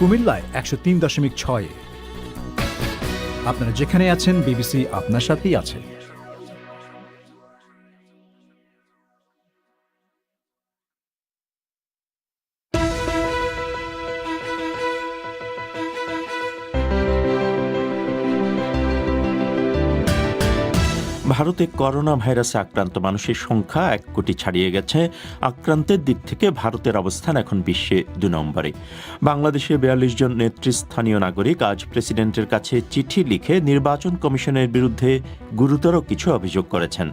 কুমিল্লায় একশো তিন দশমিক ছয় আপনারা যেখানে আছেন বিবিসি আপনার সাথেই আছে। ভারতে করোনা ভাইরাসে আক্রান্ত মানুষের সংখ্যা এক কোটি ছাড়িয়ে গেছে। আক্রান্তের দিক থেকে ভারতের অবস্থান এখন বিশ্বে দু নম্বরে। বাংলাদেশে বিয়াল্লিশ জন নেতৃস্থানীয় নাগরিক আজ প্রেসিডেন্টের কাছে চিঠি লিখে নির্বাচন কমিশনের বিরুদ্ধে গুরুতর কিছু অভিযোগ করেছেন।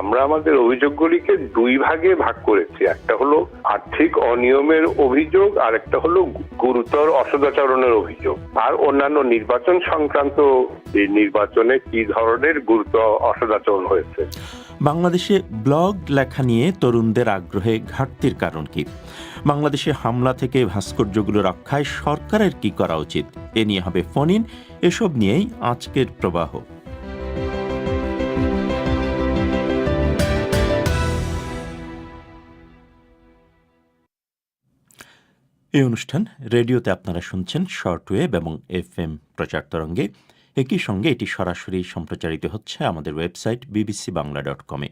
আমরা আমাদের অভিযোগগুলিকে দুই ভাগে ভাগ করেছি। একটা হলো আর্থিক অনিয়মের অভিযোগ, আর একটা হলো গুরুতর অসদাচরণের অভিযোগ। আর অন্যান্য নির্বাচন সংক্রান্ত নির্বাচনে কি ধরনের গুরুতর অসদাচরণ হয়েছে? বাংলাদেশে ব্লগ লেখা নিয়ে তরুণদের আগ্রহে ঘাটতির কারণ কি? বাংলাদেশে হামলা থেকে ভাস্কর্যগুলো রক্ষায় সরকারের কি করা উচিত? এ নিয়ে হবে ফোন এসব নিয়েই আজকের প্রবাহ। এই অনুষ্ঠান রেডিওতে আপনারা শুনছেন শর্ট ওয়েভ এবং এফ এম প্রচার তরঙ্গে। একই সঙ্গে এটি সরাসরি সম্প্রচারিত হচ্ছে আমাদের ওয়েবসাইট বিবিসি বাংলা ডট কমে।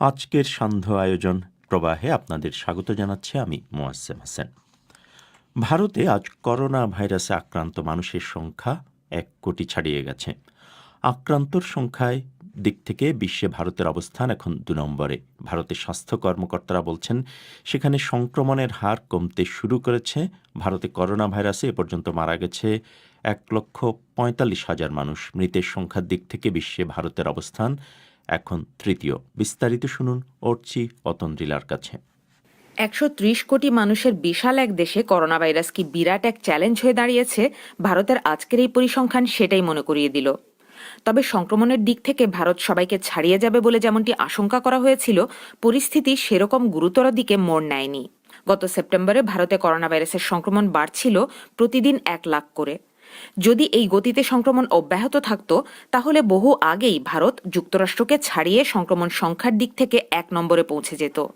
আজকের সান্ধ্য আয়োজন প্রবাহে আপনাদের স্বাগত জানাচ্ছি আমি মোয়াজ্জেম হাসান। ভারতে আজ করোনা ভাইরাসে আক্রান্ত মানুষের সংখ্যা এক কোটি ছাড়িয়ে গেছে। আক্রান্তর সংখ্যায় দিক থেকে বিশ্বে ভারতের অবস্থান এখন দু নম্বরে। ভারতের স্বাস্থ্য কর্মকর্তারা বলছেন, সেখানে সংক্রমণের হার কমতে শুরু করেছে। ভারতে করোনা ভাইরাসে এ পর্যন্ত মারা গেছে এক লক্ষ পঁয়তাল্লিশ হাজার মানুষ। মৃতের সংখ্যার দিক থেকে বিশ্বে ভারতের অবস্থান এখন তৃতীয়। বিস্তারিত শুনুন অর্চি অতন্দ্রিলার কাছে। একশো ত্রিশ কোটি মানুষের বিশাল এক দেশে করোনা ভাইরাস কি বিরাট এক চ্যালেঞ্জ হয়ে দাঁড়িয়েছে, ভারতের আজকের এই পরিসংখ্যান সেটাই মনে করিয়ে দিল। তবে সংক্রমণের দিক থেকে ভারত সবাইকে ছাড়িয়ে যাবে বলে যেমনটি আশঙ্কা করা হয়েছিল, পরিস্থিতি সেরকম গুরুতর দিকে মোড় নেয়নি। গত সেপ্টেম্বরে ভারতে করোনা ভাইরাসের সংক্রমণ বাড়ছিল প্রতিদিন এক লাখ করে। যদি এই গতিতে সংক্রমণ অব্যাহত থাকত, তাহলে বহু আগেই ভারত যুক্তরাষ্ট্রকে ছাড়িয়ে সংক্রমণ সংখ্যার দিক থেকে এক নম্বরে পৌঁছে যেত।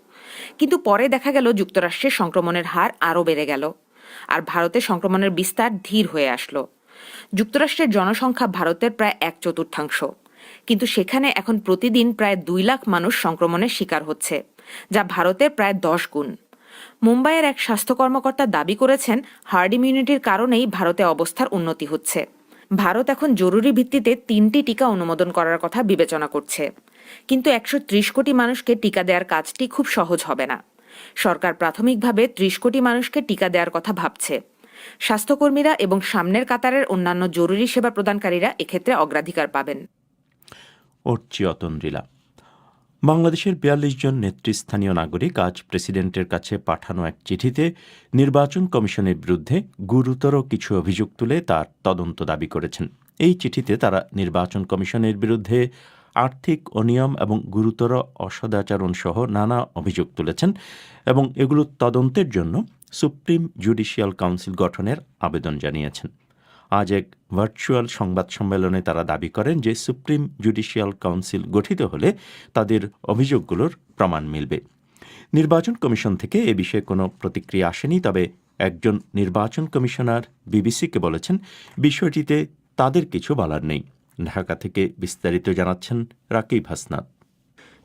কিন্তু পরে দেখা গেল যুক্তরাষ্ট্রে সংক্রমণের হার আরও বেড়ে গেল। আর ভারতে সংক্রমণের বিস্তার ধীর হয়ে আসলো। যুক্তরাষ্ট্রের জনসংখ্যা ভারতের প্রায় এক চতুর্থাংশ। কিন্তু সেখানে এখন প্রতিদিন প্রায় দুই লাখ মানুষ সংক্রমণের শিকার হচ্ছে, যা ভারতের প্রায় দশ গুণ। মুম্বাইয়ের এক স্বাস্থ্য কর্মকর্তা দাবি করেছেন, হার্ড ইমিউনিটির কারণেই ভারতে অবস্থার উন্নতি হচ্ছে। ভারত এখন জরুরি ভিত্তিতে তিনটি টিকা অনুমোদন করার কথা বিবেচনা করছে। কিন্তু একশো ত্রিশ কোটি মানুষকে টিকা দেওয়ার কাজটি খুব সহজ হবে না। সরকার প্রাথমিকভাবে ত্রিশ কোটি মানুষকে টিকা দেওয়ার কথা ভাবছে। স্বাস্থ্যকর্মীরা এবং সামনের কাতারের অন্যান্য জরুরি সেবা প্রদানকারীরা এক্ষেত্রে অগ্রাধিকার পাবেন। অর্চি বাংলাদেশের বিয়াল্লিশ জন নেতৃস্থানীয় নাগরিক আজ প্রেসিডেন্টের কাছে পাঠানো এক চিঠিতে নির্বাচন কমিশনের বিরুদ্ধে গুরুতর কিছু অভিযোগ তুলে তার তদন্ত দাবি করেছেন। এই চিঠিতে তারা নির্বাচন কমিশনের বিরুদ্ধে আর্থিক অনিয়ম এবং গুরুতর অসদাচরণ সহ নানা অভিযোগ তুলেছেন এবং এগুলোর তদন্তের জন্য সুপ্রিম জুডিশিয়াল কাউন্সিল গঠনের আবেদন জানিয়েছেন। আজ এক ভার্চুয়াল সংবাদ সম্মেলনে তারা দাবি করেন যে সুপ্রিম জুডিশিয়াল কাউন্সিল গঠিত হলে তাদের অভিযোগগুলোর প্রমাণ মিলবে। নির্বাচন কমিশন থেকে এ বিষয়ে কোনো প্রতিক্রিয়া আসেনি, তবে একজন নির্বাচন কমিশনার বিবিসিকে বলেছেন, বিষয়টিতে তাদের কিছু বলার নেই। ঢাকা থেকে বিস্তারিত জানাচ্ছেন রাকিব হাসনাত।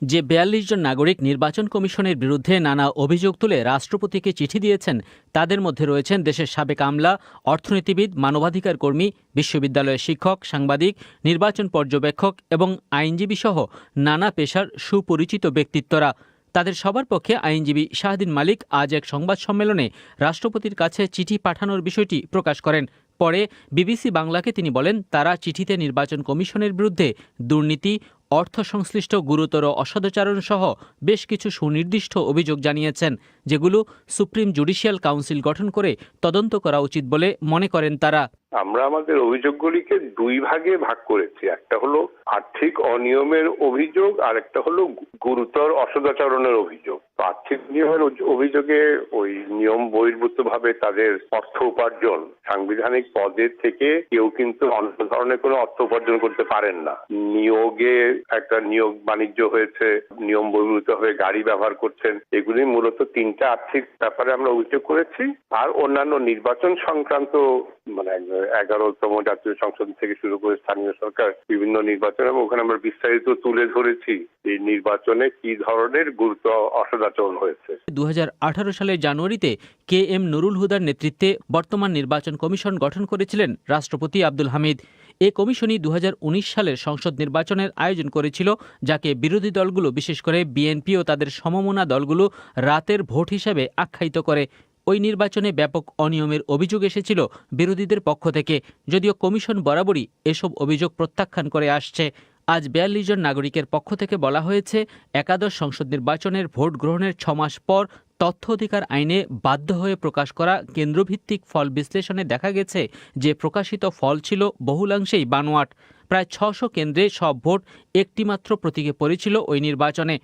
যে বিয়াল্লিশ জন নাগরিক নির্বাচন কমিশনের বিরুদ্ধে নানা অভিযোগ তুলে রাষ্ট্রপতিকে চিঠি দিয়েছেন, তাদের মধ্যে রয়েছেন দেশের সাবেক আমলা, অর্থনীতিবিদ, মানবাধিকার কর্মী, বিশ্ববিদ্যালয়ের শিক্ষক, সাংবাদিক, নির্বাচন পর্যবেক্ষক এবং আইনজীবী সহ নানা পেশার সুপরিচিত ব্যক্তিত্বরা। তাদের সবার পক্ষে আইনজীবী শাহদিন মালিক আজ এক সংবাদ সম্মেলনে রাষ্ট্রপতির কাছে চিঠি পাঠানোর বিষয়টি প্রকাশ করেন। পরে বিবিসি বাংলাকে তিনি বলেন, তারা চিঠিতে নির্বাচন কমিশনের বিরুদ্ধে দুর্নীতি অর্থ সংশ্লিষ্ট গুরুতর অসদাচরণ সহ বেশ কিছু সুনির্দিষ্ট অভিযোগ জানিয়েছেন, যেগুলো সুপ্রিম জুডিশিয়াল কাউন্সিল গঠন করে তদন্ত করা উচিত বলে মনে করেন তারা। আমরা আমাদের অভিযোগগুলিকে দুই ভাগে ভাগ করেছি। একটা হলো আর্থিক অনিয়মের অভিযোগ, আর একটা হলো গুরুতর অসদাচরণের অভিযোগ। আর্থিক নিয়মের অভিযোগে ওই নিয়ম বহির্ভূত ভাবে তাদের অর্থ উপার্জন। সাংবিধানিক পদের থেকে কেউ কিন্তু অন্য ধরনের কোনো অর্থ উপার্জন করতে পারেন না। নিয়োগে একটা নিয়োগ বাণিজ্য হয়েছে, নিয়ম বহির্ভূত হয়ে গাড়ি ব্যবহার করছেন। এগুলি মূলত তিনটা আর্থিক ব্যাপারে আমরা অভিযোগ করেছি। আর অন্যান্য নির্বাচন সংক্রান্ত মানে এগারোতম জাতীয় সংসদ থেকে শুরু করে স্থানীয় সরকার, বিভিন্ন নির্বাচন, এবং ওখানে আমরা বিস্তারিত তুলে ধরেছি এই নির্বাচনে কি ধরনের গুরুত্ব অসদাচরণ হয়েছে। দু সালের জানুয়ারিতে কে এম নুরুল হুদার নেতৃত্বে বর্তমান নির্বাচন কমিশন গঠন করেছিলেন রাষ্ট্রপতি আব্দুল হামিদ। এ কমিশনই দু হাজার উনিশ সালের সংসদ নির্বাচনের আয়োজন করেছিল, যাকে বিরোধী দলগুলো, বিশেষ করে বিএনপি ও তাদের সমমনা দলগুলো, রাতের ভোট হিসাবে আখ্যায়িত করে। ওই নির্বাচনে ব্যাপক অনিয়মের অভিযোগ এসেছিল বিরোধীদের পক্ষ থেকে, যদিও কমিশন বরাবরই এসব অভিযোগ প্রত্যাখ্যান করে আসছে। আজ বিয়াল্লিশ জন নাগরিকের পক্ষ থেকে বলা হয়েছে, একাদশ সংসদ নির্বাচনের ভোট গ্রহণের ছমাস পর তথ্য অধিকার আইনে বাধ্য হয়ে প্রকাশ করা কেন্দ্রভিত্তিক ফল বিশ্লেষণে দেখা গেছে যে প্রকাশিত ফল ছিল বহুলাংশেই বানোয়াট। প্রায় ছশো কেন্দ্রে সব ভোট একটিমাত্র প্রতীকে পড়েছিল ওই নির্বাচনে।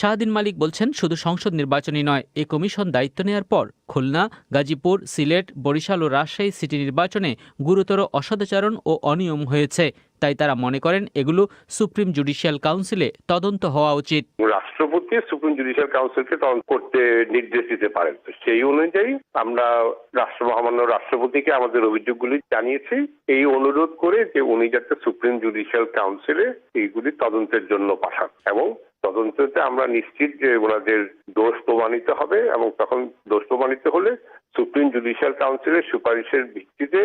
শাহদিন মালিক বলছেন, শুধু সংসদ নির্বাচনই নয়, এ কমিশন দায়িত্ব নেওয়ার পর খুলনা, গাজীপুর, সিলেট, বরিশাল ও রাজশাহী সিটি নির্বাচনে গুরুতর অসদাচরণ ও অনিয়ম হয়েছে। তাই তারা মনে করেন, এগুলো সুপ্রিম জুডিশিয়াল কাউন্সিলে তদন্ত হওয়া উচিত। রাষ্ট্রপতি সুপ্রিম জুডিশিয়াল কাউন্সিলকে তদন্ত করতে নির্দেশ দিতে পারেন। সেই অনুযায়ী আমরা রাষ্ট্র মহামান্য রাষ্ট্রপতিকে আমাদের অভিযোগগুলি জানিয়েছি। এই অনুরোধ করে যে উনি যাতে সুপ্রিম জুডিশিয়াল কাউন্সিলে এইগুলি তদন্তের জন্য পাঠান এবং তদন্ততে আমরা নিশ্চিত যে ওনাদের দোষ প্রমাণিত হবে এবং তখন দোষ প্রমাণিত হলে সুপ্রিম জুডিশিয়াল কাউন্সিলের সুপারিশের ভিত্তিতে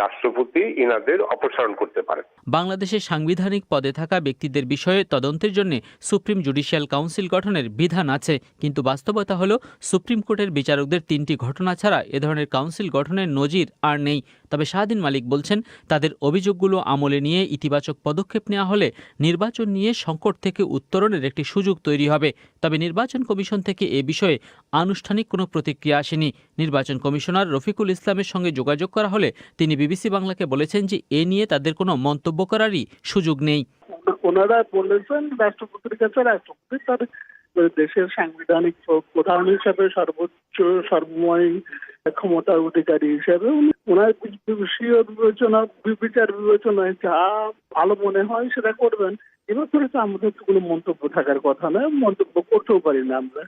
রাষ্ট্রপতি ইনাদের অপসারণ করতে পারেন। বাংলাদেশের সাংবিধানিক পদে থাকা ব্যক্তিদের বিষয়ে তদন্তের জন্য সুপ্রিম জুডিশিয়াল কাউন্সিল গঠনের বিধান আছে, কিন্তু বাস্তবতা হল সুপ্রিম কোর্টের বিচারকদের তিনটি ঘটনা ছাড়া এ ধরনের কাউন্সিল গঠনের নজির আর নেই। তবে শাহদিন মালিক বলছেন, তাদের অভিযোগগুলো আমলে নিয়ে ইতিবাচক পদক্ষেপ নেওয়া হলে নির্বাচন নিয়ে সংকট থেকে উত্তরণের একটি সুযোগ তৈরি হবে। তবে নির্বাচন কমিশন থেকে এ বিষয়ে আনুষ্ঠানিক কোনো প্রতিক্রিয়া আসেনি। নির্বাচন কমিশনার রফিকুল ইসলামের সঙ্গে যোগাযোগ করা হলে তিনি বিবিসি বাংলাকে বলেছেন যে এ নিয়ে তাদের কোনো মন্তব্য করারই সুযোগ নেই। ওনারা বলেছেন, রাষ্ট্রপতির কাছে রাষ্ট্রপতি তার দেশের সাংবিধানিক প্রধান হিসাবে সর্বোচ্চ সর্বময় ক্ষমতার অধিকারী হিসাবে ওনার বিষয় বিবেচনা বিচার বিবেচনায় যা ভালো মনে হয় সেটা করবেন। এবছরে তো আমাদের কোনো মন্তব্য থাকার কথা নয় মন্তব্য করতেও পারি না আমরা।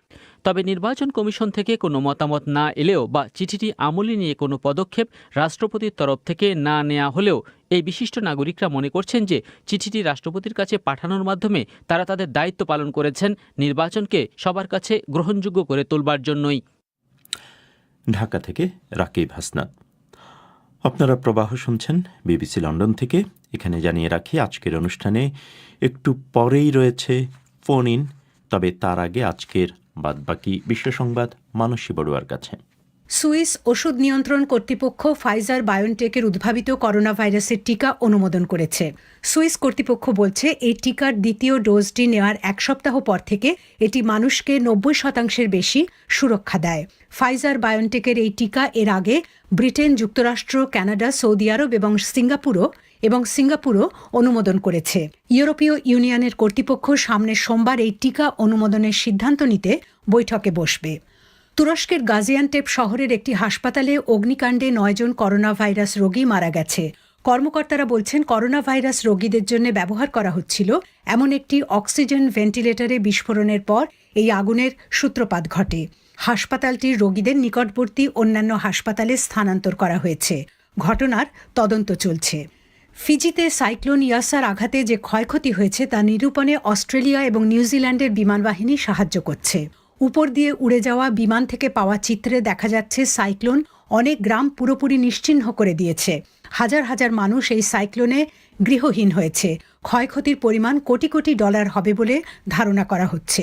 তবে নির্বাচন কমিশন থেকে কোনো মতামত না এলেও বা চিঠিটি আমলে নিয়ে কোনো পদক্ষেপ রাষ্ট্রপতির তরফ থেকে না নেওয়া হলেও এই বিশিষ্ট নাগরিকরা মনে করছেন যে চিঠিটি রাষ্ট্রপতির কাছে পাঠানোর মাধ্যমে তারা তাদের দায়িত্ব পালন করেছেন নির্বাচনকে সবার কাছে গ্রহণযোগ্য করে তোলবার জন্যই। ঢাকা থেকে রাকিব হাসনাত। আপনারা প্রবাহ শুনছেন বিবিসি লন্ডন থেকে। এখানে জানিয়ে রাখি, আজকের অনুষ্ঠানে একটু পরেই রয়েছে ফোন ইন, তবে তার আগে আজকের বাদবাকি বিশ্ব সংবাদ মানসী বড়ুয়ার কাছে। সুইস ওষুধ নিয়ন্ত্রণ কর্তৃপক্ষ ফাইজার বায়োনটেকের উদ্ভাবিত করোনা ভাইরাসের টিকা অনুমোদন করেছে। সুইস কর্তৃপক্ষ বলছে এই টিকার দ্বিতীয় ডোজটি নেওয়ার এক সপ্তাহ পর থেকে এটি মানুষকে নব্বই শতাংশের বেশি সুরক্ষা দেয়। ফাইজার বায়োনটেকের এই টিকা এর আগে ব্রিটেন, যুক্তরাষ্ট্র কানাডা সৌদি আরব এবং সিঙ্গাপুরও এবং সিঙ্গাপুরও অনুমোদন করেছে। ইউরোপীয় ইউনিয়নের কর্তৃপক্ষ সামনের সোমবার এই টিকা অনুমোদনের সিদ্ধান্ত নিতে বৈঠকে বসবে। তুরস্কের গাজিয়ান্টেপ শহরের একটি হাসপাতালে অগ্নিকাণ্ডে নয়জন করোনা ভাইরাস রোগী মারা গেছে। কর্মকর্তারা বলছেন করোনা ভাইরাস রোগীদের জন্য ব্যবহার করা হচ্ছিল এমন একটি অক্সিজেন ভেন্টিলেটরে বিস্ফোরণের পর এই আগুনের সূত্রপাত ঘটে। হাসপাতালটির রোগীদের নিকটবর্তী অন্যান্য হাসপাতালে স্থানান্তর করা হয়েছে। ঘটনার তদন্ত চলছে। ফিজিতে সাইক্লোন, ইয়াসার আঘাতে যে ক্ষয়ক্ষতি হয়েছে তা নিরূপণে অস্ট্রেলিয়া এবং নিউজিল্যান্ডের বিমানবাহিনী সাহায্য করছে। উপর দিয়ে উড়ে যাওয়া বিমান থেকে পাওয়া চিত্রে দেখা যাচ্ছে সাইক্লোন অনেক গ্রাম পুরোপুরি নিশ্চিহ্ন করে দিয়েছে। হাজার হাজার মানুষ এই সাইক্লোনে গৃহহীন হয়েছে। ক্ষয়ক্ষতির পরিমাণ কোটি কোটি ডলার হবে বলে ধারণা করা হচ্ছে।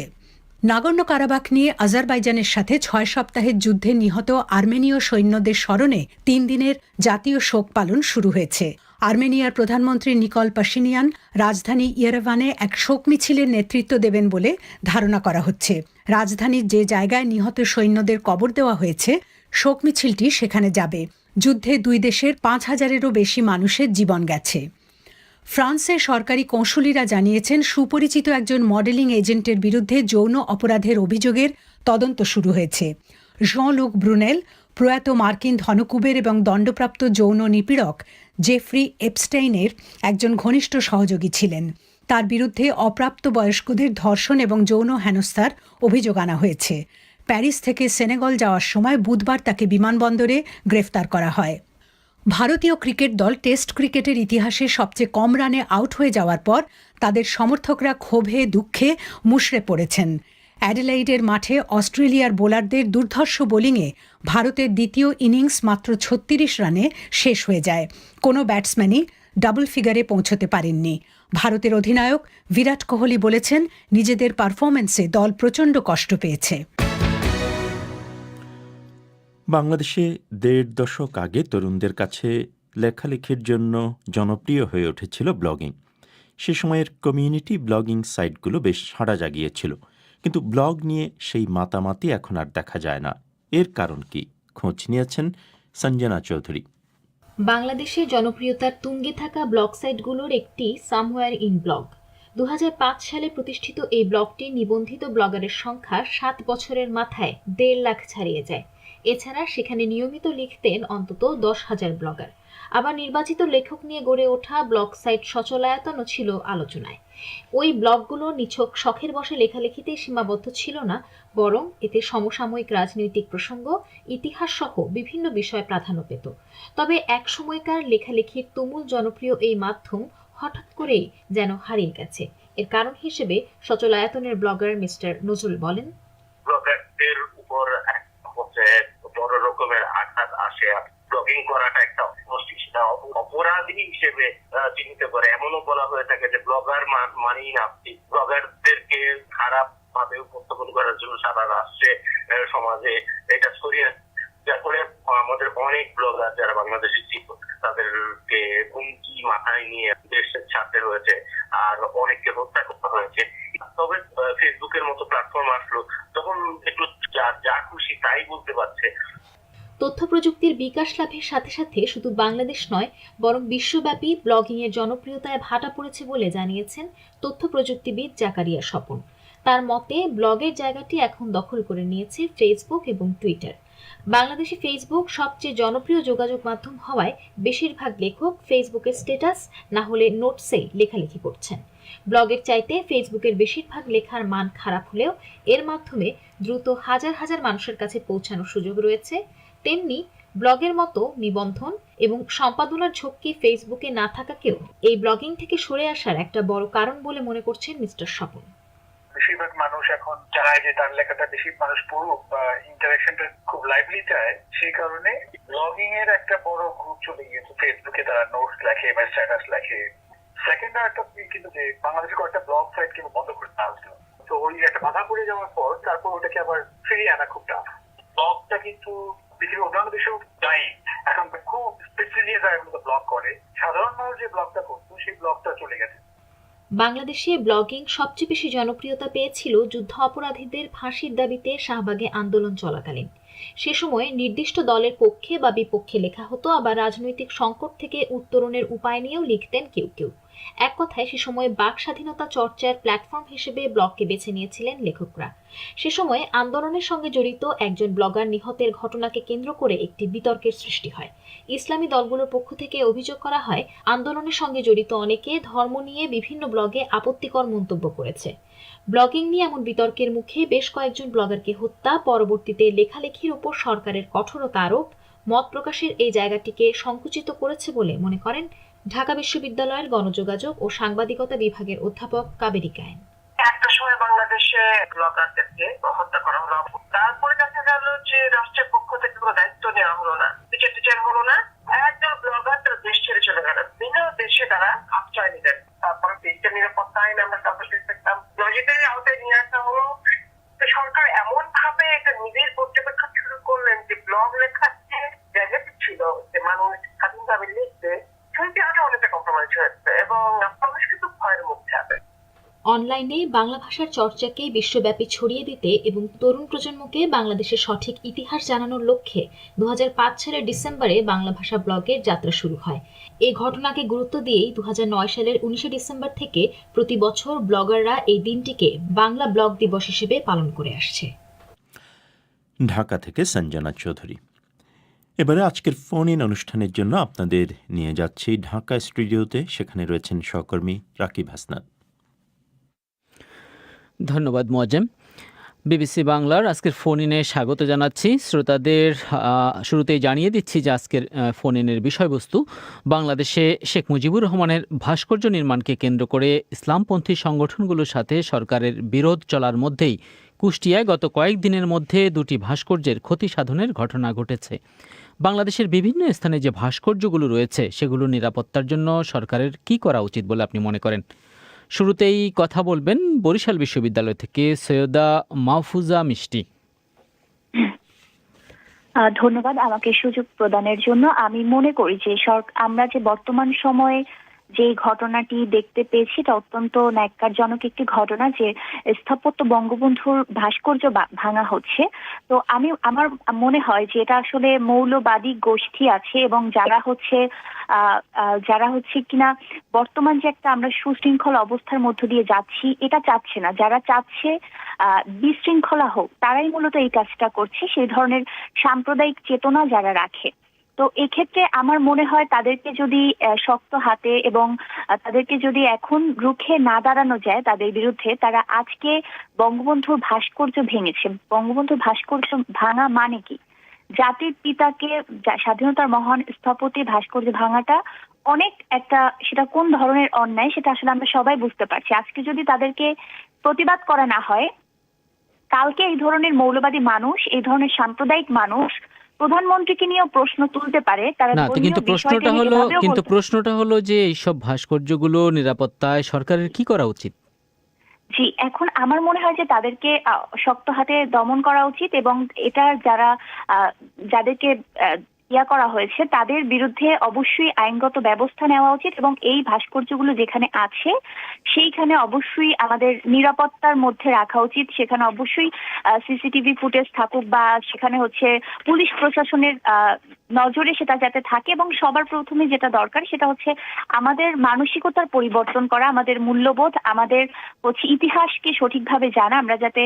নাগর্ণ কারাবাখ নিয়ে আজারবাইজানের সাথে ছয় সপ্তাহের যুদ্ধে নিহত আর্মেনীয় সৈন্যদের স্মরণে তিন দিনের জাতীয় শোক পালন শুরু হয়েছে। আর্মেনিয়ার প্রধানমন্ত্রী নিকল পাশিনিয়ান রাজধানী ইয়েরেভানে এক শোক মিছিলের নেতৃত্ব দেবেন বলে ধারণা করা হচ্ছে। রাজধানীর যে জায়গায় নিহত সৈন্যদের কবর দেওয়া হয়েছে, শোক মিছিলটি সেখানে যাবে। যুদ্ধে দুই দেশের পাঁচ হাজারেরও বেশি মানুষের জীবন গেছে। ফ্রান্সের সরকারি কৌঁসুলিরা জানিয়েছেন, সুপরিচিত একজন মডেলিং এজেন্টের বিরুদ্ধে যৌন অপরাধের অভিযোগের তদন্ত শুরু হয়েছে। জঁ লুক ব্রুনেল, প্রয়াত মার্কিন ধনকুবের এবং দণ্ডপ্রাপ্ত যৌন নিপীড়ক জেফ্রি এপস্টেইনের একজন ঘনিষ্ঠ সহযোগী ছিলেন। তার বিরুদ্ধে অপ্রাপ্ত বয়স্কদের ধর্ষণ এবং যৌন হেনস্থার অভিযোগ আনা হয়েছে। প্যারিস থেকে সেনেগল যাওয়ার সময় বুধবার তাকে বিমানবন্দরে গ্রেফতার করা হয়। ভারতীয় ক্রিকেট দল টেস্ট ক্রিকেটের ইতিহাসে সবচেয়ে কম রানে আউট হয়ে যাওয়ার পর তাদের সমর্থকরা ক্ষোভে, দুঃখে মুষড়ে পড়েছেন। অ্যাডিলাইডের মাঠে অস্ট্রেলিয়ার বোলারদের দুর্ধর্ষ বোলিংয়ে ভারতের দ্বিতীয় ইনিংস মাত্র ছত্রিশ রানে শেষ হয়ে যায়। কোনো ব্যাটসম্যানই ডাবল ফিগারে পৌঁছতে পারেননি। ভারতের অধিনায়ক বিরাট কোহলি বলেছেন, নিজেদের পারফরম্যান্সে দল প্রচণ্ড কষ্ট পেয়েছে। বাংলাদেশে দেড় দশক আগে তরুণদের কাছে লেখালেখির জন্য জনপ্রিয় হয়ে উঠেছিল ব্লগিং। সে সময়ের কমিউনিটি ব্লগিং সাইটগুলো বেশ সাড়া জাগিয়েছিল। কিন্তু ব্লগ নিয়ে সেই মাতামাতি এখন আর দেখা যায় না। এর কারণ কি? খোঁজ নিয়েছেন সঞ্জনা চৌধুরী। বাংলাদেশে জনপ্রিয়তার তুঙ্গে থাকা ব্লগ সাইটগুলোর একটি সামওয়্যার ইন ব্লগ দু হাজার পাঁচ সালে প্রতিষ্ঠিত এই ব্লগটি নিবন্ধিত ব্লগারের সংখ্যা সাত বছরের মাথায় দেড় লাখ ছাড়িয়ে যায়। এছাড়া সেখানে নিয়মিত লিখতেন অন্তত দশ হাজার ব্লগার। আবার নির্বাচিত লেখক নিয়ে গড়ে ওঠা ব্লগ সাইট সচলায়তনও ছিল আলোচনায়। ওই ব্লগগুলো নিছক শখের বসে লেখালেখিতেই সীমাবদ্ধ ছিল না, বরং এতে সমসাময়িক রাজনৈতিক প্রসঙ্গ ইতিহাস সহ বিভিন্ন বিষয় প্রাধান্য পেত। তবে এক সময়কার লেখালেখির তুমুল জনপ্রিয় এই মাধ্যম হঠাৎ করেই যেন হারিয়ে গেছে। এর কারণ হিসেবে সচলায়তনের ব্লগার মিস্টার নজরুল বলেন, ব্লগারদের উপর বড় রকমের আঘাত আসে ব্লগিং করাটা একটা অপরাধী হিসেবে চিহ্নিত করে। এমনও বলা হয়ে থাকে যে ব্লগার মানেই নাস্তিক ব্লগারদেরকে খারাপ ভাবে উপস্থাপন করার জন্য সারা রাষ্ট্রে সমাজে এটা ছড়িয়ে যার ফলে আমাদের অনেক ব্লগার যারা বাংলাদেশে ছিল, তাদেরকে হুমকি মাথায় নিয়ে দেশের ছাড়তে হয়েছে আর অনেককে হত্যা করতে হয়েছে। তবে ফেসবুকের মতো প্ল্যাটফর্ম আসলো। তখন একটু যা যা খুশি তাই বলতে পারছে। তথ্য প্রযুক্তির বিকাশ লাভের সাথে সাথে শুধু বাংলাদেশ নয়, বরং বিশ্বব্যাপী ব্লগিংয়ের জনপ্রিয়তায় ভাটা পড়েছে বলে জানিয়েছেন তথ্য প্রযুক্তিবিদ জাকারিয়া স্বপন। তার মতে, ব্লগের জায়গাটি এখন দখল করে নিয়েছে ফেসবুক এবং টুইটার বাংলাদেশে ফেসবুক সবচেয়ে জনপ্রিয় যোগাযোগ মাধ্যম হওয়ায় বেশিরভাগ লেখক ফেসবুকের স্ট্যাটাস না হলে নোটসেই লেখালেখি করছেন। ব্লগের চাইতে ফেসবুকের বেশিরভাগ লেখার মান খারাপ হলেও এর মাধ্যমে দ্রুত হাজার হাজার মানুষের কাছে পৌঁছানোর সুযোগ রয়েছে। তেমনি ব্লগের মতো নিবন্ধন এবং সম্পাদনার ঝক্কি ফেসবুকে না থাকাকেও এই ব্লগিং থেকে সরে আসার একটা বড় কারণ বলে মনে করছেন মিস্টার স্বপন। বেশিরভাগ মানুষ এখন চায় যে তার লেখাটা বেশি মানুষ পড়ুক বা ইন্টারাকশনটা খুব লাইভলি চায়। সেই কারণে ব্লগিং এর একটা বড় গ্রুপ চলে গিয়েছে। ফেসবুকে তারা নোটস লেখে বা স্ট্যাটাস লেখে। সেকেন্ড একটা কিন্তু যে বাংলাদেশে কয়েকটা ব্লগ সাইট কিন্তু বন্ধ করতে আসলো তো ওই একটা বাধা পড়ে যাওয়ার পর তারপর ওটাকে আবার ফিরিয়ে আনা খুব টাফ ব্লগটা কিন্তু পৃথিবীর অন্যান্য দেশেও যাই এখন খুব স্পেশালি যারা ব্লগ করে, সাধারণ মানুষ যে ব্লগটা করতো, সেই ব্লগটা চলে গেছে। বাংলাদেশে ব্লগিং সবচেয়ে বেশি জনপ্রিয়তা পেয়েছিল যুদ্ধ অপরাধীদের ফাঁসির দাবিতে শাহবাগে আন্দোলন চলাকালীন। সে সময় নির্দিষ্ট দলের পক্ষে বা বিপক্ষে লেখা হতো, আবার রাজনৈতিক সংকট থেকে উত্তরণের উপায় নিয়েও লিখতেন কেউ কেউ। এক কথায় সে সময় বাক স্বাধীনতা চর্চার প্ল্যাটফর্ম হিসেবে ব্লগকে বেছে নিয়েছিলেন লেখকরা। সে সময় আন্দোলনের সঙ্গে জড়িত একজন ব্লগার নিহতের ঘটনাকে কেন্দ্র করে একটি বিতর্কের সৃষ্টি হয়। ইসলামী দলগুলোর পক্ষ থেকে অভিযোগ করা হয়, আন্দোলনের সঙ্গে জড়িত অনেকে ধর্ম নিয়ে বিভিন্ন ব্লগে আপত্তিকর মন্তব্য করেছে। ব্লগিং নিয়ে এমন বিতর্কের মুখে বেশ কয়েকজন ব্লগারকে হত্যা, পরবর্তীতে লেখালেখির ওপর সরকারের কঠোরতা আরোপ, মত প্রকাশের এই জায়গাটিকে সংকুচিত করেছে বলে মনে করেন ঢাকা বিশ্ববিদ্যালয়ের গণযোগাযোগ ও সাংবাদিকতা বিভাগের অধ্যাপক কাবেরী কায়েন। একটা সময় বাংলাদেশে ব্লগারদেরকে হত্যা করা হলো, তারপরে দেখা গেল যে রাষ্ট্রের পক্ষ থেকে কোনো দায়িত্ব নেওয়া হলো না বিচার টিচার হলো না। একজন ব্লগার তার দেশ ছেড়ে চলে গেল বিভিন্ন দেশে তারা আশ্রয় নিলেন তারপরে দেশটা নিরাপত্তা আইন আমরা সাপোর্ট দেখতাম নজিদের আওতায় নিয়ে আসা হলো তো সরকার এমন ভাবে এটা নিজের পর্যবেক্ষণ শুরু করলেন যে ব্লগ লেখার যে জায়গাটি ছিল যে মানুষ স্বাধীনভাবে লিখবে সেই জায়গাটা অনেকটা কম্প্রোমাইজ হয়েছে এবং মানুষ কিন্তু ভয়ের মুখে আছে অনলাইনে বাংলা ভাষার চর্চাকে বিশ্বব্যাপী ছড়িয়ে দিতে এবং তরুণ প্রজন্মকে বাংলাদেশের সঠিক ইতিহাস জানানোর লক্ষ্যে দু সালের ডিসেম্বরে বাংলা ভাষা ব্লগের যাত্রা শুরু হয়। এই ঘটনাকে গুরুত্ব দিয়েই দু সালের উনিশে ডিসেম্বর থেকে প্রতি বছর ব্লগাররা এই দিনটিকে বাংলা ব্লগ দিবস হিসেবে পালন করে আসছে। ঢাকা থেকে সঞ্জনা চৌধুরী। এবারে আজকের ফোন ইন অনুষ্ঠানের জন্য আপনাদের নিয়ে যাচ্ছি ঢাকা স্টুডিওতে। সেখানে রয়েছেন সহকর্মী রাকিব হাসনাত। ধন্যবাদ মোয়াজ্জেম। বিবিসি বাংলার আজকের ফোন ইনে স্বাগত জানাচ্ছি। শ্রোতাদের শুরুতেই জানিয়ে দিচ্ছি যে আজকের ফোন ইনের বিষয়বস্তু, বাংলাদেশে শেখ মুজিবুর রহমানের ভাস্কর্য নির্মাণকে কেন্দ্র করে ইসলামপন্থী সংগঠনগুলোর সাথে সরকারের বিরোধ চলার মধ্যেই কুষ্টিয়ায় গত কয়েকদিনের মধ্যে দুটি ভাস্কর্যের ক্ষতি সাধনের ঘটনা ঘটেছে। বাংলাদেশের বিভিন্ন স্থানে যে ভাস্কর্যগুলো রয়েছে, সেগুলো নিরাপত্তার জন্য সরকারের কি করা উচিত বলে আপনি মনে করেন? শুরুতেই কথা বলবেন বরিশাল বিশ্ববিদ্যালয় থেকে সৈয়দা মাহফুজা মিষ্টি। ধন্যবাদ আমাকে সুযোগ প্রদানের জন্য। আমি মনে করি যে আমরা যে বর্তমান সময়ে যে ঘটনাটি দেখতে পেয়েছি, এটা অত্যন্ত ন্যাক্কারজনক একটি ঘটনা যে স্থাপত্য বঙ্গবন্ধুর ভাস্কর্য ভাঙা হচ্ছে। তো আমি, আমার মনে হয় যে এটা আসলে মৌলবাদী গোষ্ঠী আছে এবং যারা হচ্ছে যারা হচ্ছে কিনা বর্তমান যে একটা আমরা সুশৃঙ্খল অবস্থার মধ্য দিয়ে যাচ্ছি, এটা চাচ্ছে না। যারা চাচ্ছে বিশৃঙ্খলা হোক, তারাই মূলত এই কাজটা করছে। সেই ধরনের সাম্প্রদায়িক চেতনা যারা রাখে তো এক্ষেত্রে আমার মনে হয় তাদেরকে যদি শক্ত হাতে এবং তাদেরকে যদি এখন রুখে না দাঁড়ানো যায় তাদের বিরুদ্ধে, তারা আজকে বঙ্গবন্ধুর ভাস্কর্য ভেঙেছে। বঙ্গবন্ধুর ভাস্কর্য ভাঙা মানে কি? জাতির পিতাকে স্বাধীনতার মহান স্থপতি ভাস্কর্য ভাঙাটা অনেক একটা, সেটা কোন ধরনের অন্যায় সেটা আসলে আমরা সবাই বুঝতে পারছি। আজকে যদি তাদেরকে প্রতিবাদ করা না হয়, কালকে এই ধরনের মৌলবাদী মানুষ, এই ধরনের সাম্প্রদায়িক মানুষ প্রধানমন্ত্রীকে নিয়েও প্রশ্ন তুলতে পারে তারা না কিন্তু প্রশ্নটা হলো কিন্তু প্রশ্নটা হলো যে এইসব ভাস্কর্যগুলো নিরাপত্তায় সরকারের কি করা উচিত? জি এখন আমার মনে হয় যে তাদেরকে শক্ত হাতে দমন করা উচিত এবং এটা যারা আহ, যাদেরকে ইয়া করা হয়েছে, তাদের বিরুদ্ধে অবশ্যই আইনগত ব্যবস্থা নেওয়া উচিত এবং এই ভাস্কর্যগুলো যেখানে আছে, সেইখানে অবশ্যই আমাদের নিরাপত্তার মধ্যে রাখা উচিত। সেখানে অবশ্যই সিসিটিভি ফুটেজ থাকুক বা সেখানে হচ্ছে পুলিশ প্রশাসনের নজরে সেটা যাতে থাকে এবং সবার প্রথমে যেটা দরকার সেটা হচ্ছে আমাদের মানসিকতার পরিবর্তন করা, আমাদের মূল্যবোধ, আমাদের হচ্ছে ইতিহাসকে সঠিকভাবে জানা, আমরা যাতে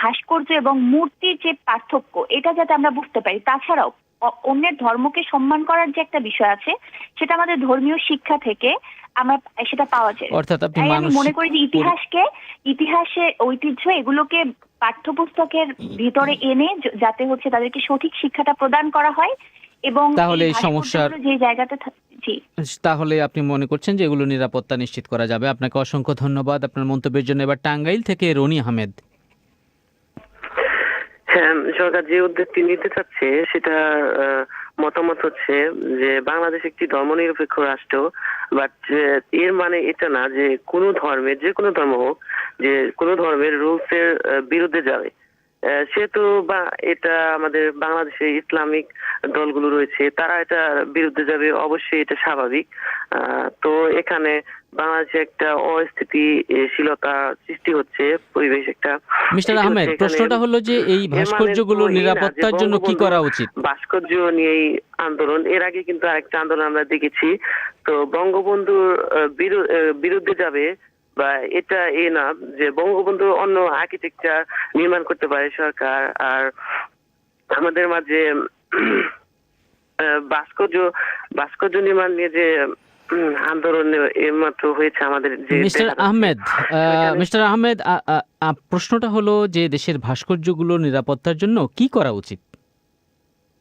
ভাস্কর্য এবং মূর্তির যে পার্থক্য, এটা যাতে আমরা বুঝতে পারি। তাছাড়াও অন্যের ধর্মকে সম্মান করার যে একটা বিষয় আছে সেটা আমাদের ধর্মীয় শিক্ষা থেকে আমরা সেটা পাওয়া যায়। অর্থাৎ আপনি মনে করি যে ইতিহাসকে ইতিহাসে ঐতিহ্য এগুলোকে পাঠ্যপুস্তকের ভিতরে এনে যাতে হচ্ছে তাদেরকে সঠিক শিক্ষাটা প্রদান করা হয় এবং তাহলে এই সমস্যার- যে জায়গাতে তাহলে আপনি মনে করছেন যে এগুলো নিরাপত্তা নিশ্চিত করা যাবে। আপনাকে অসংখ্য ধন্যবাদ। আপনার মন্তব্যের জন্য এবার টাঙ্গাইল থেকে রনি আহমেদ। হ্যাঁ সরকার যে উদ্যোগটি নিতে চাচ্ছে, সেটা মতামত হচ্ছে যে বাংলাদেশ একটি ধর্মনিরপেক্ষ রাষ্ট্র বাট এর মানে এটা না যে কোনো ধর্মের যে কোনো ধর্ম হোক, যে কোনো ধর্মের রুলস এর বিরুদ্ধে যাবে। সেহেতু বা, এটা আমাদের বাংলাদেশে ইসলামিক দলগুলো রয়েছে, তারা এটা বিরুদ্ধে যাবে, অবশ্যই এটা স্বাভাবিক। তো এখানে বাংলাদেশে একটা অস্থিতিশীলতা সৃষ্টি হচ্ছে পরিবেশ একটা মিস্টার আহমেদ প্রশ্নটা হলো যে এই ভাস্কর্যগুলো নিরাপত্তার জন্য কি করা উচিত? ভাস্কর্য নিয়ে এই আন্দোলন। এর আগে কিন্তু আরেকটা আন্দোলন আমরা দেখেছি। তো বঙ্গবন্ধুর বিরুদ্ধে যাবে বা এটা এ না যে বঙ্গবন্ধু অন্য আর্কিটেকচার নির্মাণ করতে পারে সরকার। আর আমাদের মাঝে ভাস্কর্য ভাস্কর্য নির্মাণ নিয়ে যে আন্দোলন মাত্র হয়েছে আমাদের যে mister Ahmed ah, mister Ahmed প্রশ্নটা হলো যে দেশের ভাস্কর্যগুলো নিরাপত্তার জন্য কি করা উচিত?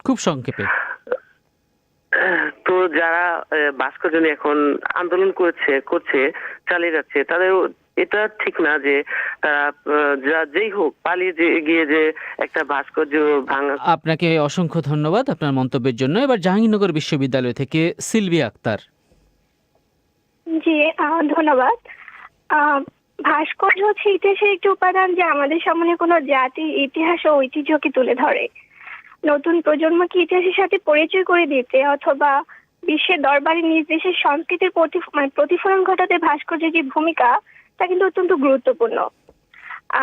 খুব সংক্ষেপে। তো যারা ভাস্কর্য নিয়ে এখন আন্দোলন করছে করছে চালিয়ে যাচ্ছে তাদের এটা ঠিক না যে তারা যা যেই হোক পালিয়ে যে গিয়ে যে একটা ভাস্কর্য ভাঙা। আপনাকে অসংখ্য ধন্যবাদ আপনার মন্তব্যের জন্য। এবার জাহাঙ্গীরনগর বিশ্ববিদ্যালয় থেকে সিলভি আক্তার। জি ধন্যবাদ। ভাস্কর্য হচ্ছে ইতিহাসের একটি উপাদান যে আমাদের সামনে কোনো জাতি, ইতিহাস ও ঐতিহ্যকে তুলে ধরে। নতুন প্রজন্মকে ইতিহাসের সাথে পরিচয় করে দিতে অথবা বিশ্বের দরবারে নিজ দেশের সংস্কৃতির মানে প্রতিফলন ঘটাতে ভাস্কর্যের যে ভূমিকা, তা কিন্তু অত্যন্ত গুরুত্বপূর্ণ।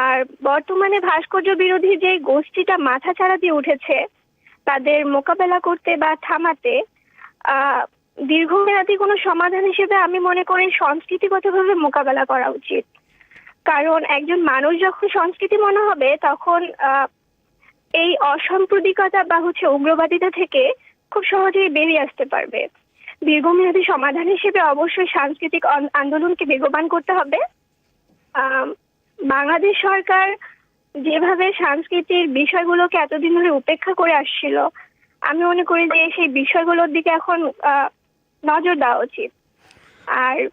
আর বর্তমানে ভাস্কর্য বিরোধী যে গোষ্ঠীটা মাথা ছাড়া দিয়ে উঠেছে, তাদের মোকাবেলা করতে বা থামাতে দীর্ঘমেয়াদী কোনো সমাধান হিসেবে আমি মনে করি সংস্কৃতিগতভাবে মোকাবেলা করা উচিত। কারণ একজন মানুষ যখন সংস্কৃতি মনে হবে তখন এই অসাম্প্রদায়িকতা বা হচ্ছে উগ্রবাদিতা থেকে খুব সহজেই বেরিয়ে আসতে পারবে। দীর্ঘমেয়াদী সমাধান হিসেবে অবশ্যই সাংস্কৃতিক আন- আন্দোলনকে বেগবান করতে হবে। বাংলাদেশ সরকার যেভাবে সাংস্কৃতিক বিষয়গুলোকে এতদিন ধরে উপেক্ষা করে আসছিল আমি মনে করি যে সেই বিষয়গুলোর দিকে এখন আহ, নজর দেওয়া উচিত। আর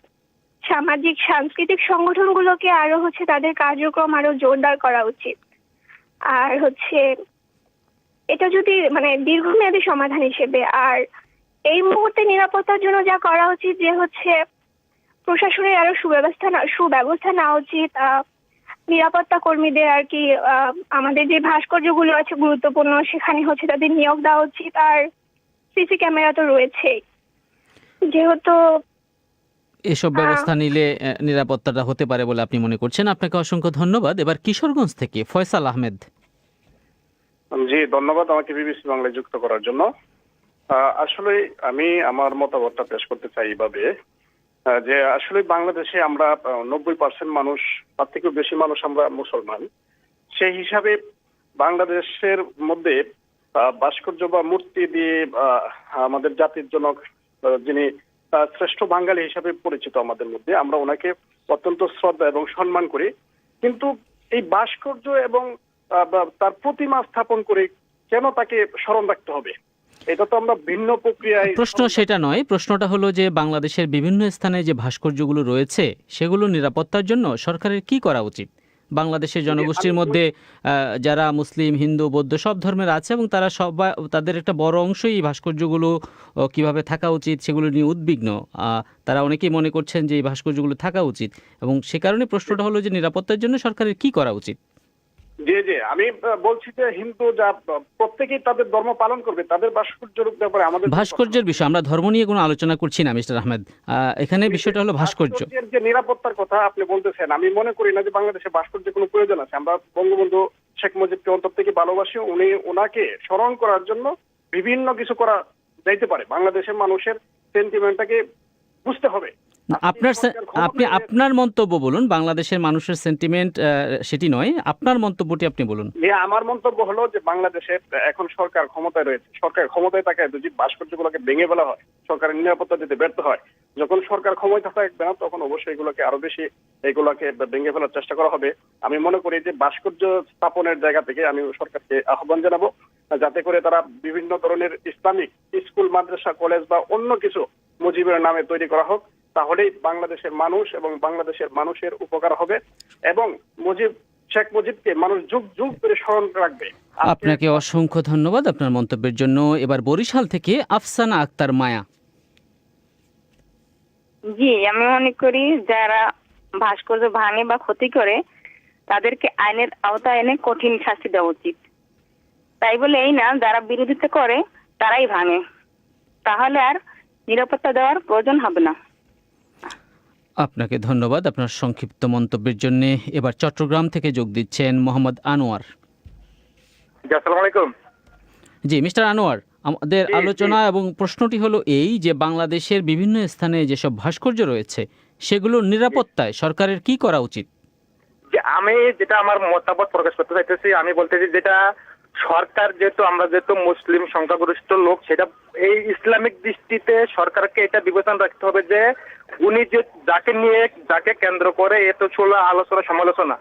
সামাজিক, সাংস্কৃতিক সংগঠনগুলোকে আরও হচ্ছে তাদের কার্যক্রম আরও জোরদার করা উচিত। আর হচ্ছে এটা যদি মানে দীর্ঘমেয়াদী সমাধান হিসেবে আর এই মুহূর্তে নিরাপত্তার জন্য যা করা উচিত যে হচ্ছে প্রশাসনের আরও সুব্যবস্থা সুব্যবস্থা নেওয়া উচিত নিরাপত্তা কর্মীদের আর কি আমাদের যে ভাস্কর্যগুলো আছে গুরুত্বপূর্ণ, সেখানে হচ্ছে তাদের নিয়োগ দেওয়া উচিত। আর সিসি ক্যামেরা তো রয়েছেই। যেহেতু এসব ব্যবস্থা নিলে আহ, নিরাপত্তাটা হতে পারে বলে আপনি মনে করছেন। আপনাকে অসংখ্য ধন্যবাদ। এবার কিশোরগঞ্জ থেকে ফয়সাল আহমেদ। জি ধন্যবাদ আমাকে বিবিসি বাংলায় যুক্ত করার জন্য। আহ, আসলে আমি আমার মতামতটা পেশ করতে চাই এইভাবে যে আসলে বাংলাদেশে আমরা নব্বই পার্সেন্ট মানুষ তার থেকেও বেশি মানুষ আমরা মুসলমান। সেই হিসাবে বাংলাদেশের মধ্যে আহ, ভাস্কর্য বা মূর্তি দিয়ে আহ, আমাদের জাতির জনক যিনি শ্রেষ্ঠ বাঙালি হিসাবে পরিচিত আমাদের মধ্যে আমরা ওনাকে অত্যন্ত শ্রদ্ধা এবং সম্মান করি। কিন্তু এই ভাস্কর্য এবং তার প্রতিমা স্থাপন করে কেন তাকে স্মরণ রাখতে হবে? এটা তো আমরা ভিন্ন প্রক্রিয়ায় প্রশ্ন সেটা নয় প্রশ্নটা হলো যে বাংলাদেশের বিভিন্ন স্থানে যে ভাস্কর্যগুলো রয়েছে সেগুলো নিরাপত্তার জন্য সরকারের কি করা উচিত? বাংলাদেশের জনগোষ্ঠীর মধ্যে যারা মুসলিম হিন্দু বৌদ্ধ সব ধর্মের আছে এবং তারা সব তাদের একটা বড় অংশই এই ভাস্কর্যগুলো কীভাবে থাকা উচিত সেগুলো নিয়ে উদ্বিগ্ন। তারা অনেকেই মনে করছেন যে এই ভাস্কর্যগুলো থাকা উচিত এবং সে কারণে প্রশ্নটা হলো যে নিরাপত্তার জন্য সরকারের কি করা উচিত? জি জি। আমি বলছি যে হিন্দু যা প্রত্যেকেই তাদের ধর্ম পালন করবে তাদের ভাস্কর্যের ব্যাপারে আমাদের ভাস্কর্যের বিষয় আমরা ধর্ম নিয়ে কোনো আলোচনা করছি না মিস্টার আহমেদ। এখানে বিষয়টা হলো ভাস্কর্য। যে নিরাপত্তার কথা আপনি বলতেছেন আমি মনে করি না যে বাংলাদেশে ভাস্কর্যের কোনো প্রয়োজন আছে। আমরা বঙ্গবন্ধু শেখ মুজিবকে অন্তর থেকে ভালোবাসি উনি ওনাকে স্মরণ করার জন্য বিভিন্ন কিছু করা যাইতে পারে। বাংলাদেশের মানুষের সেন্টিমেন্টটাকে বুঝতে হবে। আপনার আপনি আপনার মন্তব্য বলুন বাংলাদেশের মানুষের সেন্টিমেন্ট সেটি নয়। আপনার মন্তব্যটি আপনি বলুন। আমার মন্তব্য হলো যে বাংলাদেশে এখন সরকার ক্ষমতায় রয়েছে। সরকার ক্ষমতায় থাকায় যদি ভাস্কর্যগুলোকে ভেঙে ফেলা হয়। সরকারের নিরাপত্তা দিতে ব্যর্থ হয়। যখন সরকার ক্ষমতা থাকবে না তখন অবশ্যই এগুলোকে আরও বেশি এগুলোকে ভেঙে ফেলার চেষ্টা করা হবে। আমি মনে করি যে ভাস্কর্য স্থাপনের জায়গা থেকে আমি সরকারকে আহ্বান জানাব যাতে করে তারা বিভিন্ন ধরনের ইসলামিক স্কুল মাদ্রাসা কলেজ বা অন্য কিছু মুজিবের নামে তৈরি করা হোক। তাহলেই বাংলাদেশের মানুষ এবং বাংলাদেশের মানুষের উপকার হবে এবং মুজিব শেখ মুজিবকে মানুষ যুগ যুগ ধরে স্মরণ রাখবে। আপনাকে অসংখ্য ধন্যবাদ আপনার মন্তব্যের জন্য। এবার বরিশাল থেকে আফসানা আক্তার মায়া। জি আমি মনে করি যারা ভাস্কর্য ভাঙে বা ক্ষতি করে তাদেরকে আইনের আওতায় এনে কঠিন শাস্তি দেওয়া উচিত। তাই বলে এই না যারা বিরোধিতা করে তারাই ভাঙে। তাহলে আর নিরাপত্তা দেওয়ার প্রয়োজন হবে না। আপনাকে ধন্যবাদ আপনার সংক্ষিপ্ত মন্তব্যের জন্য। এবার চট্টগ্রাম থেকে যোগ দিচ্ছেন মোহাম্মদ আনোয়ার। জি মিস্টার আনোয়ার আমাদের। আলোচনা এবং প্রশ্নটি হলো এই যে বাংলাদেশের বিভিন্ন স্থানে যেসব ভাস্কর্য রয়েছে সেগুলোর নিরাপত্তায় সরকারের কি করা উচিত? আমি যেটা আমার মতামত প্রকাশ করতে চাইতেছি আমি বলতেছি যেটা সরকার যেহেতু, আমরা যেহেতু মুসলিম সংখ্যাগরিষ্ঠ লোক, সেটা এই ইসলামিক দৃষ্টিতে সরকারকে এটা বিবেচনা রাখতে হবে যে উনি যে যাকে নিয়ে যাকে কেন্দ্র করে এত ছিল আলোচনা সমালোচনা,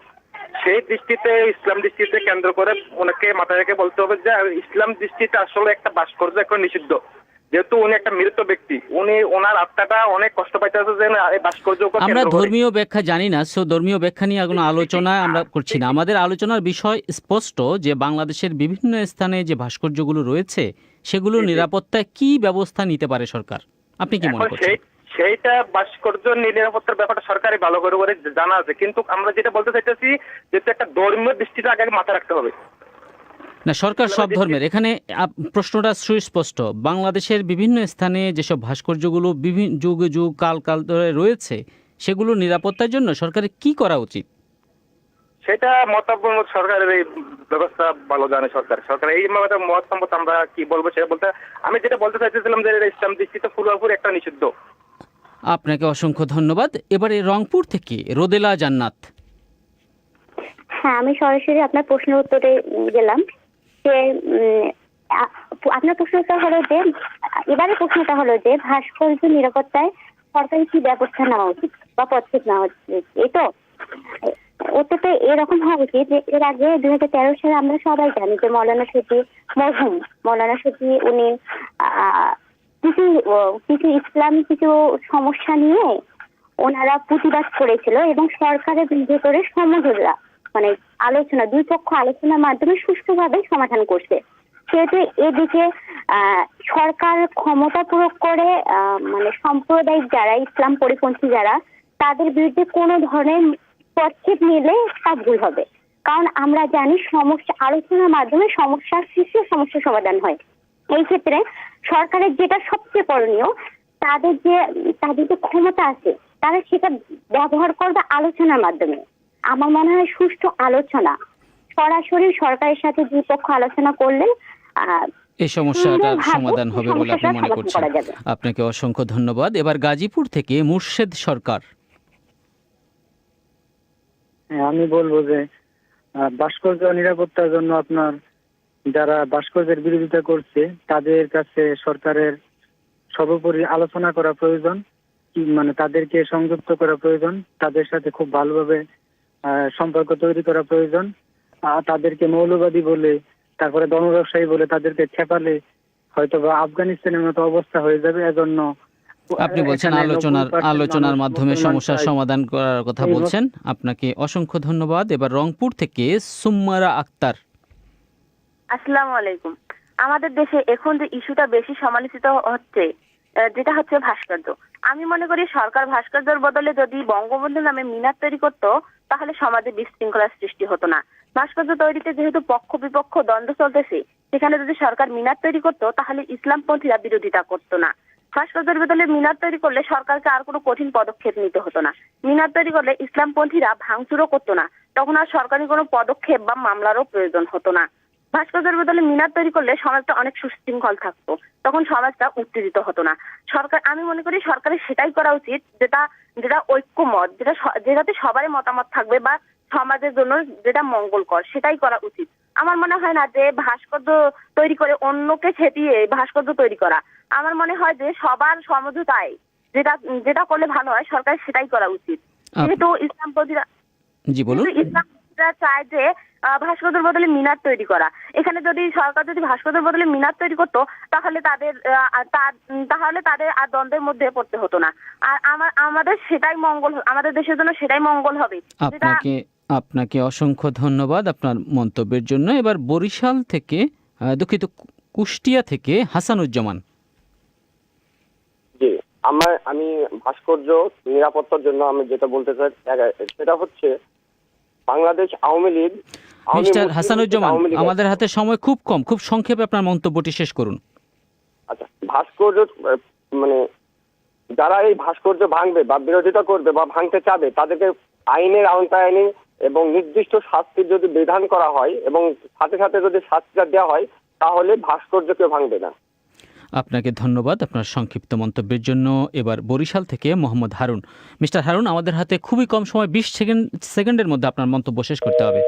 সেই দৃষ্টিতে, ইসলাম দৃষ্টিতে কেন্দ্র করে ওনাকে মাথায় রেখে বলতে হবে যে ইসলাম দৃষ্টিতে আসলে একটা ভাস্কর্য এখন নিষিদ্ধ। যেহেতু উনি একটা মৃত ব্যক্তি উনি ওনার আত্মাটা অনেক কষ্ট পাইতেছে যে ভাস্কর্য আমরা ধর্মীয় ব্যাখ্যা জানি না সো ধর্মীয় ব্যাখ্যা নিয়ে কোনো আলোচনা আমরা করছি না। আমাদের আলোচনার বিষয় স্পষ্ট যে বাংলাদেশের বিভিন্ন স্থানে যে ভাস্কর্যগুলো রয়েছে সেগুলো নিরাপত্তায় কি ব্যবস্থা নিতে পারে সরকার? আপনি কি মনে করছেন? সেই সেইটা ভাস্কর্য নিরাপত্তার ব্যাপারটা সরকারি ভালো করে করে জানা আছে। কিন্তু আমরা যেটা বলতে চাইতেছি যেহেতু একটা ধর্মীয় দৃষ্টিটা আগে মাথায় রাখতে হবে। না সরকার সব ধর্মের। এখানে প্রশ্নটা সুস্পষ্ট। বাংলাদেশের বিভিন্ন স্থানে যেসব ভাস্কর্যগুলো বিভিন্ন যুগ যুগ কাল কাল ধরে রয়েছে সেগুলো নিরাপত্তার জন্য সরকারের কি করা উচিত? সেটা মতামত সরকারের এই ব্যবস্থা ভালো জানে সরকার। সরকার এই ব্যাপারে মত সম্মত আমরা কি বলব সেটা বলতে আমি যেটা বলতে চাইছিলাম যে এটা ইসলাম দৃষ্টিতে পুরোপুরি একটা নিষিদ্ধ। আপনাকে অসংখ্য ধন্যবাদ। এবারে রংপুর থেকে রোদেলা জান্নাত। হ্যাঁ আমি সরাসরি আপনার প্রশ্নের উত্তরে গেলাম। যে আপনার প্রশ্নটা হলো যে, এবারে প্রশ্নটা হলো যে, ভাস্কর্য নিরাপত্তায় সরকারি কি ব্যবস্থা নেওয়া উচিত বা পদক্ষেপ নেওয়া উচিত? এই তো এরকম হওয়া উচিত যে, এর আগে দুই হাজার তেরো সালে আমরা সবাই জানি যে মৌলানা শফি মরহুম। মৌলানা শফি উনি কিছু কিছু ইসলামী, কিছু সমস্যা নিয়ে ওনারা প্রতিবাদ করেছিল এবং সরকারের ভেতরে সমঝোতা মানে আলোচনা দুই পক্ষ আলোচনার মাধ্যমে সুষ্ঠুভাবে সমাধান করছে। সেহেতু এদিকে সরকার ক্ষমতা প্রয়োগ করে মানে সাম্প্রদায়িক যারা, ইসলাম পরিপন্থী যারা, তাদের বিরুদ্ধে কোনো ধরনের পদক্ষেপ নিলে তা ভুল হবে। কারণ আমরা জানি সমস্যা আলোচনার মাধ্যমে সমস্যার শীর্ষ সমস্যার সমাধান হয়। এই ক্ষেত্রে সরকারের যেটা সবচেয়ে করণীয়, তাদের যে তাদের যে ক্ষমতা আছে, তারা সেটা ব্যবহার করবে আলোচনার মাধ্যমে। আমার মনে হয় সুষ্ঠু আলোচনা। সরাসরি সরকারের সাথে দুই পক্ষ আলোচনা করলে এই সমস্যাটার সমাধান হবে বলে আপনি মনে করছেন। আপনাকে অসংখ্য ধন্যবাদ। এবার গাজীপুর থেকে মুর্শেদ সরকার। হ্যাঁ আমি বলব যে আহ, ভাস্কর্য নিরাপত্তার জন্য আপনার যারা ভাস্কর্যের বিরোধিতা করছে তাদের কাছে সরকারের সর্বোপরি আলোচনা করা প্রয়োজন মানে তাদেরকে সংযুক্ত করা প্রয়োজন। তাদের সাথে খুব ভালোভাবে সম্পর্ক তৈরি করা প্রয়োজন। আর তাদেরকে মৌলবাদী বলে তারপরে ধর্মব্যবসায়ী বলে তাদেরকে খেপালে হয়তো বা আফগানিস্তানের মতো অবস্থা হয়ে যাবে। এজন্য আপনি বলছেন আলোচনার আলোচনার মাধ্যমে সমস্যার সমাধান করার কথা বলছেন। আপনাকে অসংখ্য ধন্যবাদ। এবার রংপুর থেকে সুম্মারা আক্তার। আসসালামু আলাইকুম। আমাদের দেশে এখন যে ইস্যুটা বেশি সমালোচিত হচ্ছে আহ, যেটা হচ্ছে ভাস্কর্য। আমি মনে করি সরকার ভাস্কর্যের বদলে যদি বঙ্গবন্ধু নামে মিনার তৈরি করতো তাহলে সমাজে বিশৃঙ্খলার সৃষ্টি হতো না। ভাস্কর্য তৈরিতে যেহেতু পক্ষ বিপক্ষ দ্বন্দ্ব চলতেছে, সেখানে যদি সরকার মিনার তৈরি করতো, তাহলে ইসলামপন্থীরা বিরোধিতা করতো না। ভাস্কর্যের বদলে মিনার তৈরি করলে সরকারকে আর কোনো কঠিন পদক্ষেপ নিতে হতো না। মিনার তৈরি করলে ইসলামপন্থীরা ভাঙচুরও করতো না। তখন আর সরকারি কোনো পদক্ষেপ বা মামলারও প্রয়োজন হতো না। ভাস্কর্যের বদলে মিনার তৈরি করলে সমাজটা অনেক সুশৃঙ্খল থাকতো। তখন সমাজটা উত্তেজিত হতো না। সরকার আমি মনে করি সরকারের সেটাই করা উচিত যেটা যেটা ঐক্যমত যেটা যেটাতে সবারই মতামত থাকবে বা সমাজের জন্য যেটা মঙ্গলকর সেটাই করা উচিত। আমার মনে হয় না যে ভাস্কর্য তৈরি করে অন্যকে ছেটিয়ে ভাস্কর্য তৈরি করা। আমার মনে হয় যে সবার সমঝোতায় যেটা যেটা করলে ভালো হয় সরকার সেটাই করা উচিত। যেহেতু ইসলামপন্থীরা জি বলুন। ইসলামীরা চায় যে ভাস্কর্যের বদলে মিনার তৈরি করা। এখানে যদি সরকার যদি ভাস্কর্যের বদলে মিনার তৈরি করতো তাহলে তাদের আর তাহলে তাদের আর দ্বন্দ্বের মধ্যে পড়তে হতো না। আর আমার আমাদের সেটাই মঙ্গল আমাদের দেশের জন্য সেটাই মঙ্গল হবে। আপনাকে আপনাকে অসংখ্য ধন্যবাদ আপনার মন্তব্যের জন্য। এবার বরিশাল থেকে দুঃখিত কুষ্টিয়া থেকে হাসানুজ্জামান। জি আমার আমি ভাস্কর্য নিরাপত্তার জন্য আমি যেটা বলতে চাই সেটা হচ্ছে বাংলাদেশ আওয়ামী লীগ মিস্টার হাসানুজ্জামান আমাদের হাতে সময় খুব কম। খুব সংক্ষেপে আপনার মন্তব্যটি শেষ করুন। আচ্ছা ভাস্কর্য মানে যারা এই ভাস্কর্য ভাঙবে বা বিরোধিতা করবে বা ভাঙতে চাবে তাদেরকে আইনের আওতায় এনে এবং নির্দিষ্ট শাস্তির যদি বিধান করা হয় এবং সাথে সাথে যদি শাস্তিটা দেওয়া হয় তাহলে ভাস্কর্য কেউ ভাঙবে না। আপনাকে ধন্যবাদ আপনার সংক্ষিপ্ত মন্তব্যের জন্য। এবার বরিশাল থেকে মোহাম্মদ হারুন। মিস্টার হারুন আমাদের হাতে খুবই কম সময় বিশ সেকেন্ড সেকেন্ডের মধ্যে আপনার মন্তব্য শেষ করতে হবে।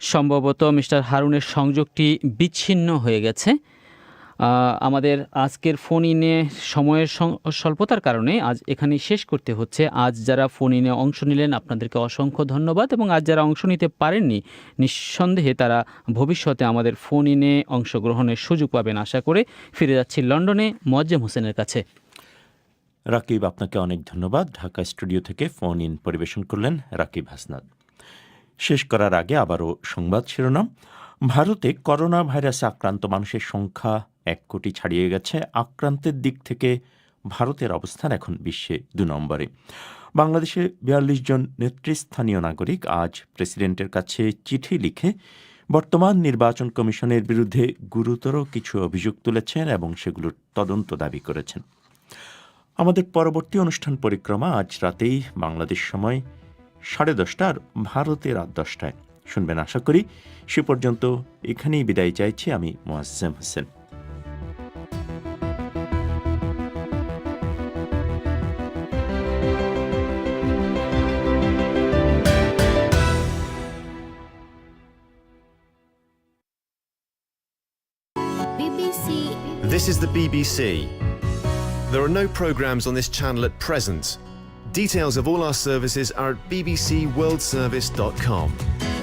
সম্ভবত মিস্টার হারুনের সংযোগটি বিচ্ছিন্ন হয়ে গেছে। আমাদের আজকের ফোন ইনে সময়ের স্বল্পতার কারণে আজ এখানে শেষ করতে হচ্ছে। আজ যারা ফোন ইনে অংশ নিলেন, আপনাদেরকে অসংখ্য ধন্যবাদ এবং আজ যারা অংশ নিতে পারেননি, নিঃসন্দেহে তারা ভবিষ্যতে আমাদের ফোন ইনে অংশগ্রহণের সুযোগ পাবেন আশা করে। ফিরে যাচ্ছি লন্ডনে মোয়াজ্জেম হোসেনের কাছে। রাকিব, আপনাকে অনেক ধন্যবাদ। ঢাকা স্টুডিও থেকে ফোন ইন পরিবেশন করলেন রাকিব হাসনাদ শেষ করার আগে আবারও সংবাদ শিরোনাম। ভারতে করোনা ভাইরাসে আক্রান্ত মানুষের সংখ্যা এক কোটি ছাড়িয়ে গেছে। আক্রান্তের দিক থেকে ভারতের অবস্থান এখন বিশ্বে দু নম্বরে। বাংলাদেশে বিয়াল্লিশ জন নেতৃস্থানীয় নাগরিক আজ প্রেসিডেন্টের কাছে চিঠি লিখে বর্তমান নির্বাচন কমিশনের বিরুদ্ধে গুরুতর কিছু অভিযোগ তুলেছেন এবং সেগুলোর তদন্ত দাবি করেছেন। আমাদের পরবর্তী অনুষ্ঠান পরিক্রমা আজ রাতেই বাংলাদেশ সময় সাড়ে দশটা আর ভারতে রাত দশটায় শুনবেন আশা করি সে পর্যন্ত এখানেই বিদায় চাইছি আমি Moazzem Hossain This is the BBC. There are no programmes on this channel at present. Details of all our services are at bbcworldservice.com.